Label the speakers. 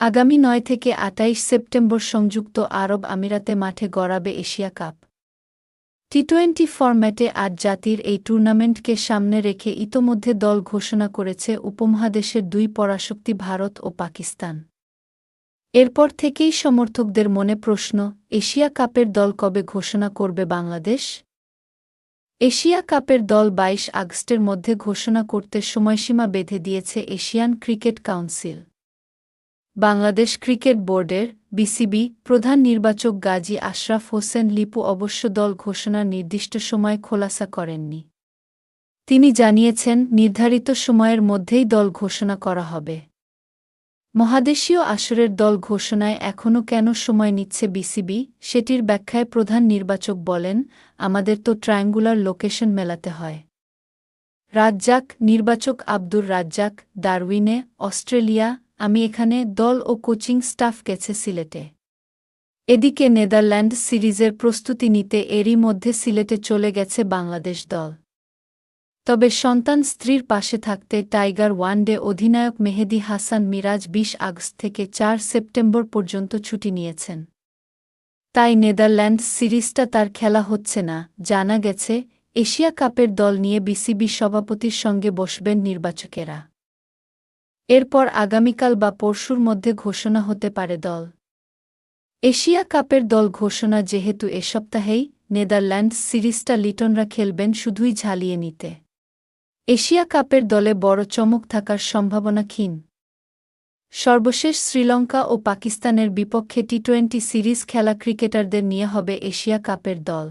Speaker 1: আগামী নয় থেকে আটাইশ সেপ্টেম্বর সংযুক্ত আরব আমিরাতে মাঠে গড়াবে এশিয়া কাপ। টি টোয়েন্টি ফরম্যাটে আজ জাতির এই টুর্নামেন্টকে সামনে রেখে ইতোমধ্যে দল ঘোষণা করেছে উপমহাদেশের দুই পরাশক্তি ভারত ও পাকিস্তান। এরপর থেকেই সমর্থকদের মনে প্রশ্ন, এশিয়া কাপের দল কবে ঘোষণা করবে বাংলাদেশ? এশিয়া কাপের দল ২২ আগস্টের মধ্যে ঘোষণা করতে সময়সীমা বেঁধে দিয়েছে Asian cricket council. Bangladesh cricket বোর্ডের বিসিবি প্রধান নির্বাচক গাজী আশরাফ হোসেন লিপু অবশ্য দল ঘোষণার নির্দিষ্ট সময় খোলাসা করেননি। তিনি জানিয়েছেন, নির্ধারিত সময়ের মধ্যেই দল ঘোষণা করা হবে। মহাদেশীয় আসরের দল ঘোষণায় এখনও কেন সময় নিচ্ছে বিসিবি, সেটির ব্যাখ্যায় প্রধান নির্বাচক বলেন, আমাদের তো ট্রায়াঙ্গুলার লোকেশন মেলাতে হয়। রাজ্জাক, নির্বাচক আব্দুর রাজ্জাক, ডারউইনে, অস্ট্রেলিয়া আমি এখানে দল ও কোচিং স্টাফ গেছে সিলেটে। এদিকে নেদারল্যান্ড সিরিজের প্রস্তুতি নিতে এরই মধ্যে সিলেটে চলে গেছে বাংলাদেশ দল। তবে সন্তান স্ত্রীর পাশে থাকতে টাইগার ওয়ানডে অধিনায়ক মেহেদি হাসান মিরাজ ২০ আগস্ট থেকে চার সেপ্টেম্বর পর্যন্ত ছুটি নিয়েছেন। তাই নেদারল্যান্ড সিরিজটা তার খেলা হচ্ছে না, জানা গেছে, এশিয়া কাপের দল নিয়ে বিসিবি সভাপতির সঙ্গে বসবেন নির্বাচকেরা। এরপর আগামীকাল বা পরশুর মধ্যে ঘোষণা হতে পারে দল। এশিয়া কাপের দল ঘোষণা যেহেতু এ সপ্তাহেই, নেদারল্যান্ড সিরিজটা লিটনরা খেলবেন শুধুই ঝালিয়ে নিতে। এশিয়া কাপের দলে বড় চমক থাকার সম্ভাবনা ক্ষীণ। সর্বশেষ শ্রীলঙ্কা ও পাকিস্তানের বিপক্ষে টি টোয়েন্টি সিরিজ খেলা ক্রিকেটারদের নিয়ে হবে এশিয়া কাপের দল।